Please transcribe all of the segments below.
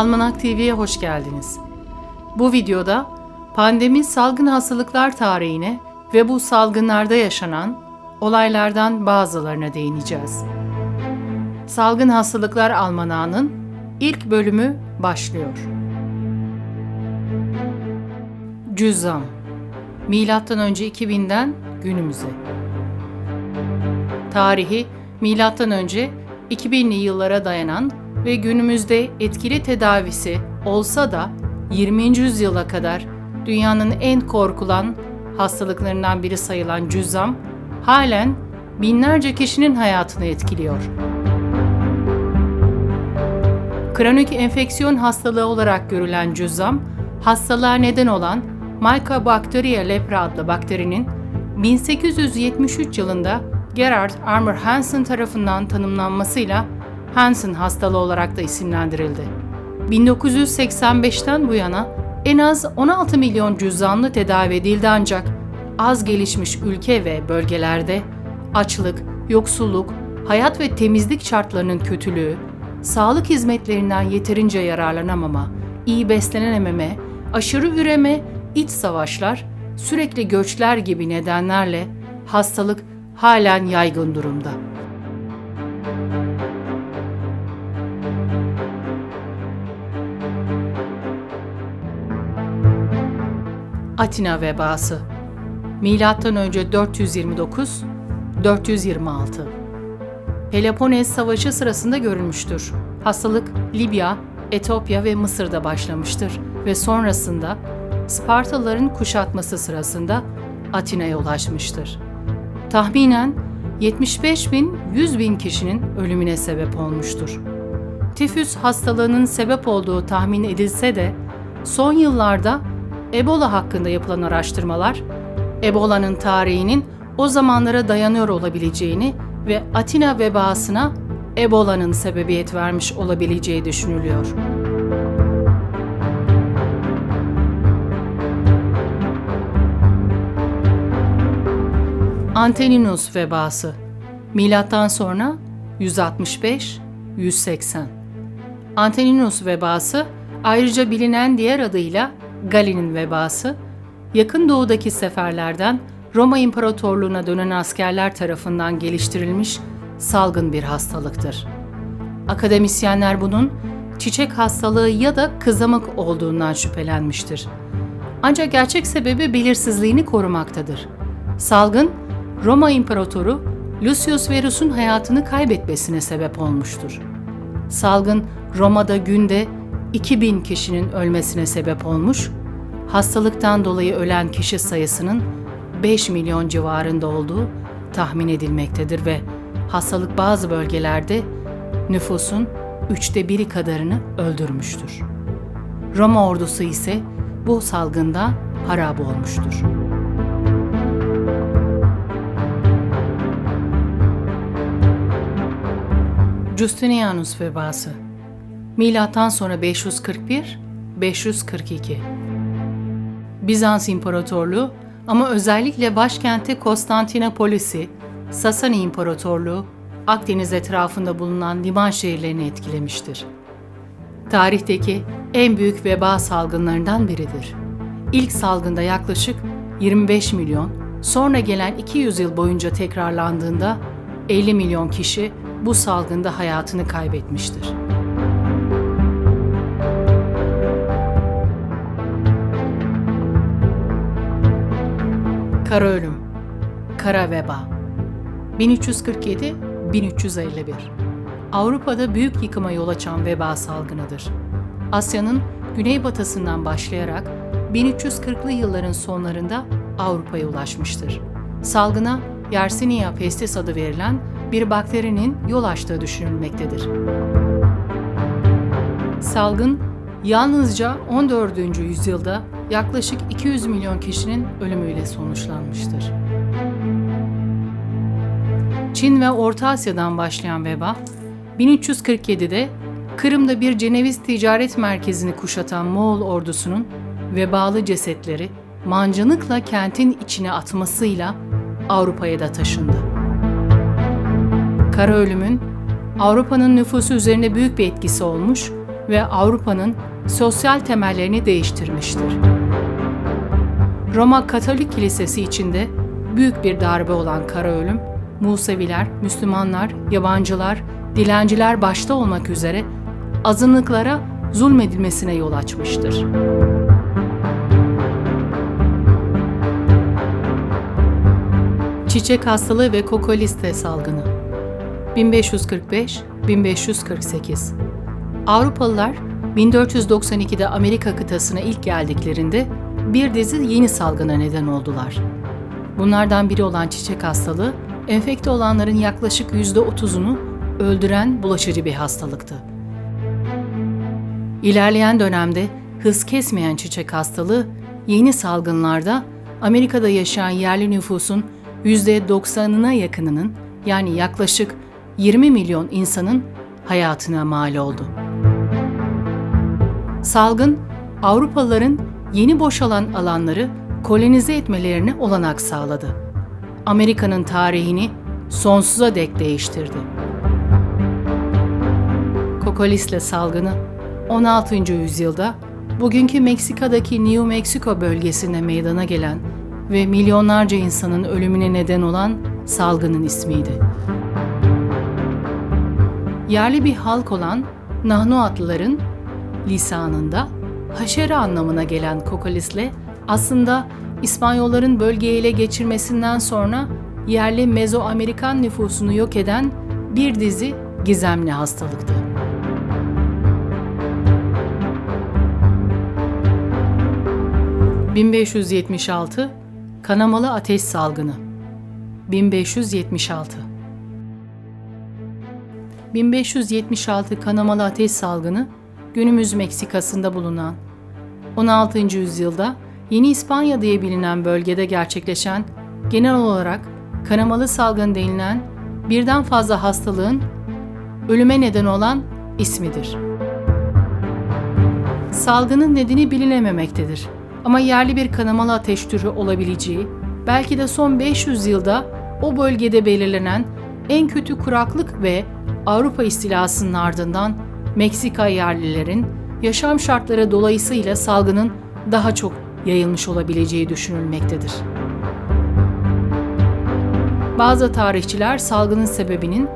Almanak TV'ye hoş geldiniz. Bu videoda pandemi salgın hastalıklar tarihine ve bu salgınlarda yaşanan olaylardan bazılarına değineceğiz. Salgın Hastalıklar Almanağı'nın ilk bölümü başlıyor. Cüzzam Milattan önce 2000'den günümüze. Tarihi milattan önce 2000'li yıllara dayanan ve günümüzde etkili tedavisi olsa da 20. yüzyıla kadar dünyanın en korkulan hastalıklarından biri sayılan cüzzam halen binlerce kişinin hayatını etkiliyor. Kronik enfeksiyon hastalığı olarak görülen cüzzam, hastalığa neden olan Mycobacteria lepra adlı bakterinin 1873 yılında Gerhard Armour Hansen tarafından tanımlanmasıyla Hansen hastalığı olarak da isimlendirildi. 1985'ten bu yana en az 16 milyon cüzdanlı tedavi edildi ancak az gelişmiş ülke ve bölgelerde açlık, yoksulluk, hayat ve temizlik şartlarının kötülüğü, sağlık hizmetlerinden yeterince yararlanamama, iyi beslenememe, aşırı üreme, iç savaşlar, sürekli göçler gibi nedenlerle hastalık halen yaygın durumda. Atina vebası Milattan önce 429 426 Peloponnes Savaşı sırasında görülmüştür. Hastalık Libya, Etiyopya ve Mısır'da başlamıştır ve sonrasında Spartalıların kuşatması sırasında Atina'ya ulaşmıştır. Tahminen 75 bin 100 bin kişinin ölümüne sebep olmuştur. Tifüs hastalığının sebep olduğu tahmin edilse de son yıllarda Ebola hakkında yapılan araştırmalar Ebola'nın tarihinin o zamanlara dayanıyor olabileceğini ve Atina vebasına Ebola'nın sebebiyet vermiş olabileceği düşünülüyor. Anteninus vebası Milattan sonra 165-180 Anteninus vebası ayrıca bilinen diğer adıyla Galin'in vebası yakın doğudaki seferlerden Roma İmparatorluğu'na dönen askerler tarafından geliştirilmiş salgın bir hastalıktır. Akademisyenler bunun çiçek hastalığı ya da kızamık olduğundan şüphelenmiştir. Ancak gerçek sebebi belirsizliğini korumaktadır. Salgın, Roma İmparatoru Lucius Verus'un hayatını kaybetmesine sebep olmuştur. Salgın, Roma'da günde 2000 kişinin ölmesine sebep olmuş, hastalıktan dolayı ölen kişi sayısının 5 milyon civarında olduğu tahmin edilmektedir ve hastalık bazı bölgelerde nüfusun üçte biri kadarını öldürmüştür. Roma ordusu ise bu salgında harap olmuştur. Justinianus vebası Milattan sonra 541 542 Bizans İmparatorluğu ama özellikle başkenti Konstantinopolis'i, Sasani İmparatorluğu, Akdeniz etrafında bulunan liman şehirlerini etkilemiştir. Tarihteki en büyük veba salgınlarından biridir. İlk salgında yaklaşık 25 milyon, sonra gelen 200 yıl boyunca tekrarlandığında 50 milyon kişi bu salgında hayatını kaybetmiştir. Kara ölüm, kara veba. 1347-1351. Avrupa'da büyük yıkıma yol açan veba salgınıdır. Asya'nın güneybatısından başlayarak 1340'lı yılların sonlarında Avrupa'ya ulaşmıştır. Salgına Yersinia pestis adı verilen bir bakterinin yol açtığı düşünülmektedir. Salgın yalnızca 14. yüzyılda yaklaşık 200 milyon kişinin ölümüyle sonuçlanmıştır. Çin ve Orta Asya'dan başlayan veba, 1347'de Kırım'da bir Ceneviz ticaret merkezini kuşatan Moğol ordusunun vebalı cesetleri mancınıkla kentin içine atmasıyla Avrupa'ya da taşındı. Kara ölümün Avrupa'nın nüfusu üzerinde büyük bir etkisi olmuş ve Avrupa'nın sosyal temellerini değiştirmiştir. Roma Katolik Kilisesi içinde büyük bir darbe olan kara ölüm, Museviler, Müslümanlar, yabancılar, dilenciler başta olmak üzere azınlıklara zulmedilmesine yol açmıştır. Çiçek hastalığı ve kokoliste salgını 1545-1548 Avrupalılar 1492'de Amerika kıtasına ilk geldiklerinde bir dizi yeni salgına neden oldular. Bunlardan biri olan çiçek hastalığı, enfekte olanların yaklaşık %30'unu öldüren bulaşıcı bir hastalıktı. İlerleyen dönemde hız kesmeyen çiçek hastalığı yeni salgınlarda Amerika'da yaşayan yerli nüfusun %90'ına yakınının yani yaklaşık 20 milyon insanın hayatına mal oldu. Salgın, Avrupalıların yeni boşalan alanları kolonize etmelerine olanak sağladı. Amerika'nın tarihini sonsuza dek değiştirdi. Kokolisle salgını 16. yüzyılda bugünkü Meksika'daki New Mexico bölgesinde meydana gelen ve milyonlarca insanın ölümüne neden olan salgının ismiydi. Yerli bir halk olan Nahnuatlıların lisanında haşere anlamına gelen kokolisle aslında İspanyolların bölgeyi ele geçirmesinden sonra yerli Mezoamerikan nüfusunu yok eden bir dizi gizemli hastalıktı. ...1576 Kanamalı Ateş Salgını 1576 1576 kanamalı ateş salgını günümüz Meksika'sında bulunan 16. yüzyılda Yeni İspanya diye bilinen bölgede gerçekleşen genel olarak kanamalı salgın denilen birden fazla hastalığın ölüme neden olan ismidir. Salgının nedeni bilinememektedir ama yerli bir kanamalı ateş türü olabileceği, belki de son 500 yılda o bölgede belirlenen en kötü kuraklık ve Avrupa istilasının ardından Meksika yerlilerin yaşam şartları dolayısıyla salgının daha çok yayılmış olabileceği düşünülmektedir. Bazı tarihçiler salgının sebebinin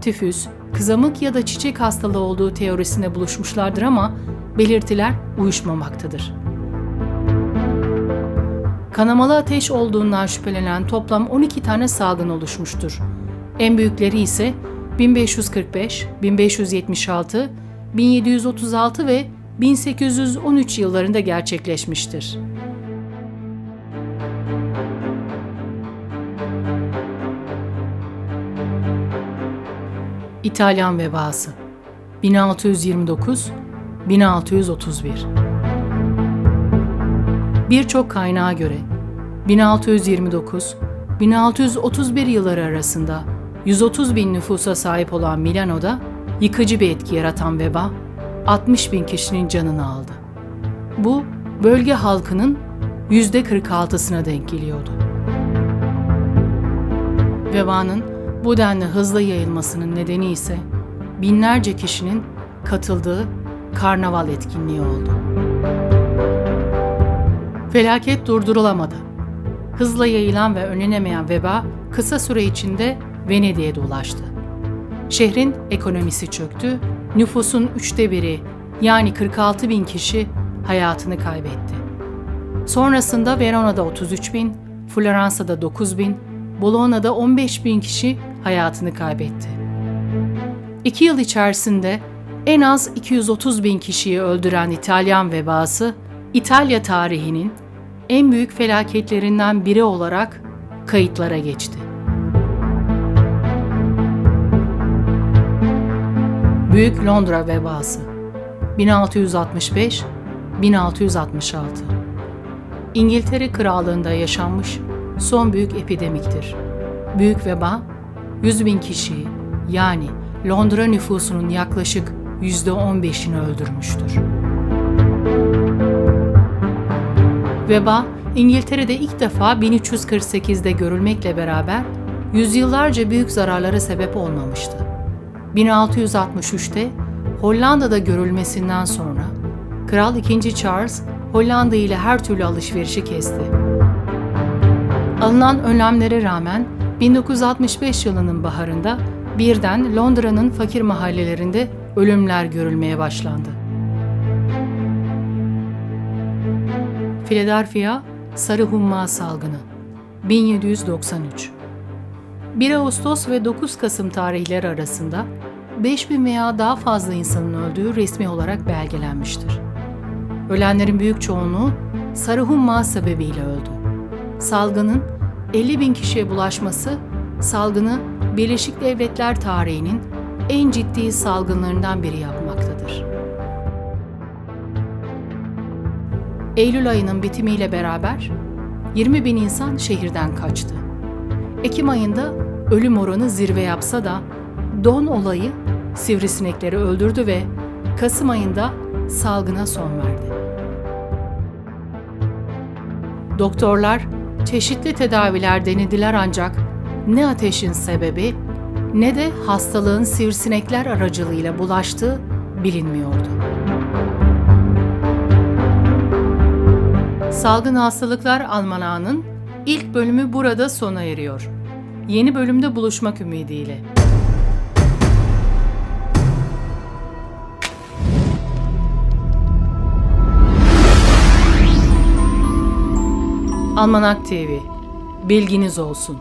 tifüs, kızamık ya da çiçek hastalığı olduğu teorisinde buluşmuşlardır ama belirtiler uyuşmamaktadır. Kanamalı ateş olduğundan şüphelenen toplam 12 tane salgın oluşmuştur. En büyükleri ise 1545, 1576, 1736 ve 1813 yıllarında gerçekleşmiştir. İtalyan vebası 1629 1631 Birçok kaynağa göre 1629 1631 yılları arasında 130 bin nüfusa sahip olan Milano'da yıkıcı bir etki yaratan veba 60 bin kişinin canını aldı. Bu bölge halkının %46'sına denk geliyordu. Vebanın bu denli hızlı yayılmasının nedeni ise binlerce kişinin katıldığı karnaval etkinliği oldu. Felaket durdurulamadı. Hızla yayılan ve önlenemeyen veba kısa süre içinde Venedik'e de ulaştı. Şehrin ekonomisi çöktü, nüfusun üçte biri yani 46 bin kişi hayatını kaybetti. Sonrasında Verona'da 33 bin, Floransa'da 9 bin, Bologna'da 15 bin kişi hayatını kaybetti. İki yıl içerisinde en az 230 bin kişiyi öldüren İtalyan vebası, İtalya tarihinin en büyük felaketlerinden biri olarak kayıtlara geçti. Büyük Londra vebası 1665-1666 İngiltere Krallığında yaşanmış son büyük epidemiktir. Büyük veba 100 bin kişiyi yani Londra nüfusunun yaklaşık %15'ini öldürmüştür. Veba İngiltere'de ilk defa 1348'de görülmekle beraber yüzyıllarca büyük zararlara sebep olmamıştı. 1663'te Hollanda'da görülmesinden sonra Kral II. Charles Hollanda ile her türlü alışverişi kesti. Alınan önlemlere rağmen 1965 yılının baharında birden Londra'nın fakir mahallelerinde ölümler görülmeye başlandı. Philadelphia Sarı Humma Salgını 1793 1 Ağustos ve 9 Kasım tarihleri arasında 5000 veya daha fazla insanın öldüğü resmi olarak belgelenmiştir. Ölenlerin büyük çoğunluğu sarı humma sebebiyle öldü. Salgının 50 bin kişiye bulaşması, salgını Birleşik Devletler tarihinin en ciddi salgınlarından biri yapmaktadır. Eylül ayının bitimiyle beraber 20 bin insan şehirden kaçtı. Ekim ayında ölüm oranı zirve yapsa da don olayı sivrisinekleri öldürdü ve Kasım ayında salgına son verdi. Doktorlar çeşitli tedaviler denediler ancak ne ateşin sebebi ne de hastalığın sivrisinekler aracılığıyla bulaştığı bilinmiyordu. Salgın Hastalıklar Almanağı'nın ilk bölümü burada sona eriyor. Yeni bölümde buluşmak ümidiyle. Almanak TV. Bilginiz olsun.